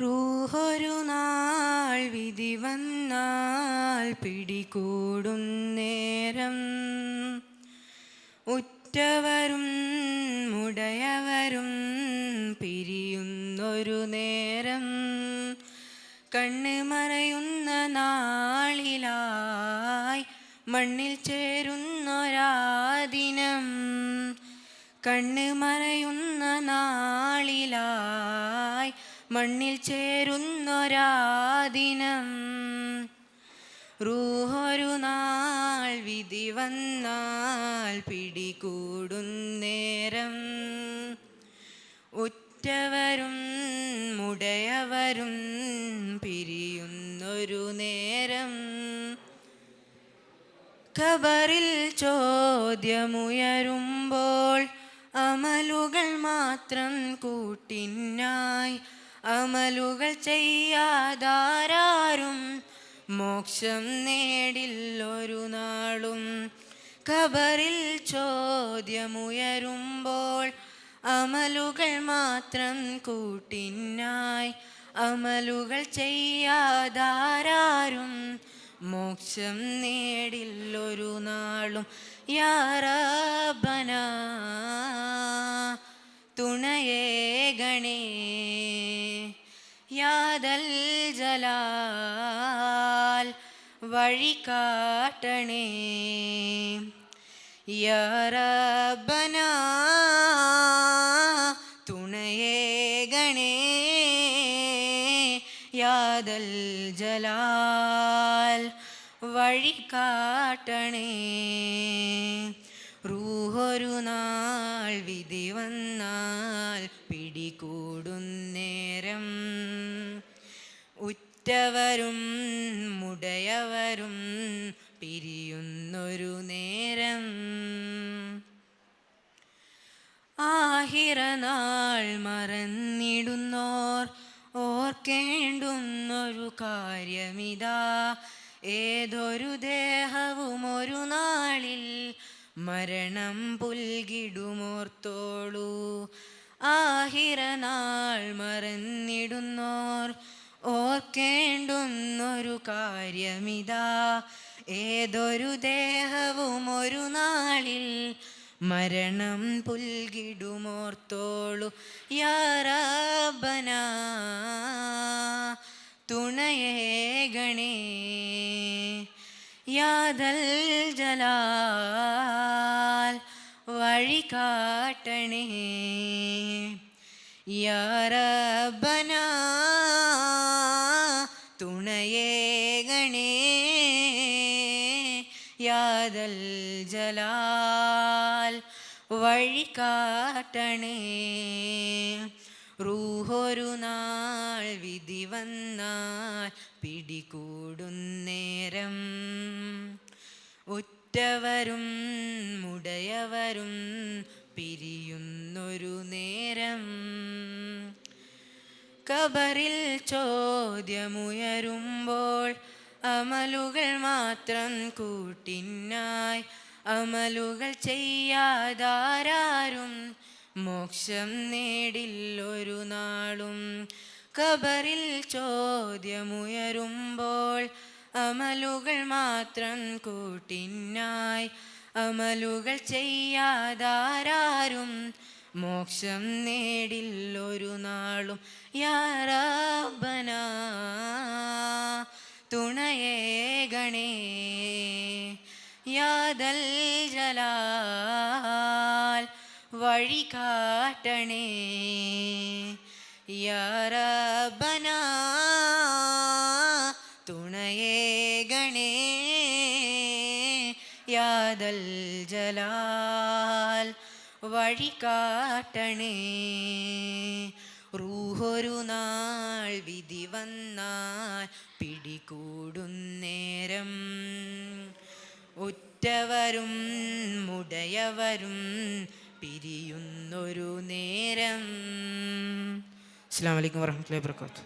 റൂഹൊരു വിധി വന്നാൽ പിടികൂടും നേരം. ഉറ്റവരും മുടയവരും പിരിയുന്നൊരു നേരം. കണ്ണ് മറയുന്ന നാളിലായി മണ്ണിൽ ചേരുന്നൊരാദിനം. കണ്ണ് മറയുന്ന നാളിലായി മണ്ണിൽ ചേരുന്നൊരാദിനം. റൂഹൊരു നാൾ വിധി വന്നാൽ പിടികൂടുന്നേരം ഉറ്റവരും മുടയവരും പിരിയുന്നൊരു നേരം. ഖബറിൽ ചോദ്യമുയരുമ്പോൾ അമലുകൾ മാത്രം കൂട്ടിനായി അമലുകൾ ചെയ്യാതാരും മോക്ഷം നേടില്ലൊരു നാളും. ഖബറിൽ ചോദ്യമുയരുമ്പോൾ അമലുകൾ മാത്രം കൂട്ടിനായി. അമലുകൾ ചെയ്യാതാരും മോക്ഷം നേടില്ലൊരു നാളും. യാറബന തുണയേ ഗണേ യാദൽ ജലാൽ വഴി കാട്ടണേ യാറബന തുണയേ ഗണേ യാദൽ ജലാൽ വഴി കാട്ടണേ റൂഹൊരു നാൾ വിധി വന്നാൽ പിടികൂടുന്നേരം ഉറ്റവരും മുടയവരും പിരിയുന്നൊരു നേരം. ആഹിറനാൾ മറന്നിടുന്നോർ ഓർക്കേണ്ടുന്നൊരു കാര്യമിതാ. ഏതൊരു ദേഹവും ഒരു നാളിൽ മരണം പുൽകിടുമോർത്തോളൂ. ആഹിരനാൾ മറന്നിടുന്നോർ ഓർക്കേണ്ടുന്നൊരു കാര്യമിതാ. ഏതൊരു ദേഹവും ഒരു നാളിൽ മരണം പുൽകിടുമോർത്തോളു. യാറാബന തുണയേ ഗണേ. യാദൽ വഴി കാട്ടണേ. യാറബന തുണയേ ഗണേ. യാദൽ ജലാൽ വഴി കാട്ടണേ. റൂഹൊരു നാൾ വിധി വന്നാൽ പിടികൂടും നേരം. ഉറ്റവരും മുടയവരും പിരിയുന്നൊരു നേരം. കബറിൽ ചോദ്യമുയരുമ്പോൾ അമലുകൾ മാത്രം കൂട്ടിനായി. അമലുകൾ ചെയ്യാതാരും മോക്ഷം നേടില്ലൊരു നാളും. കബറിൽ ചോദ്യമുയരുമ്പോൾ അമലുകൾ മാത്രം കൂട്ടിനായി. അമലുകൾ ചെയ്യാതാരും മോക്ഷം നേടില്ലൊരു നാളും യാറാബന തുണയേ ഗണേ യാദൽ ജലാൽ വഴി കാട്ടണേ. യാറബന യാദൽ ജലാൽ വഴി കാട്ടണേ റൂഹൊരു നാൾ വിധി വന്നാൽ പിടികൂടും നേരം. ഉറ്റവരും മുടയവരും പിരിയുന്നൊരു നേരം. അസ്സാം വലൈക്കും വാഹമത്തല്ലാ വാത്തു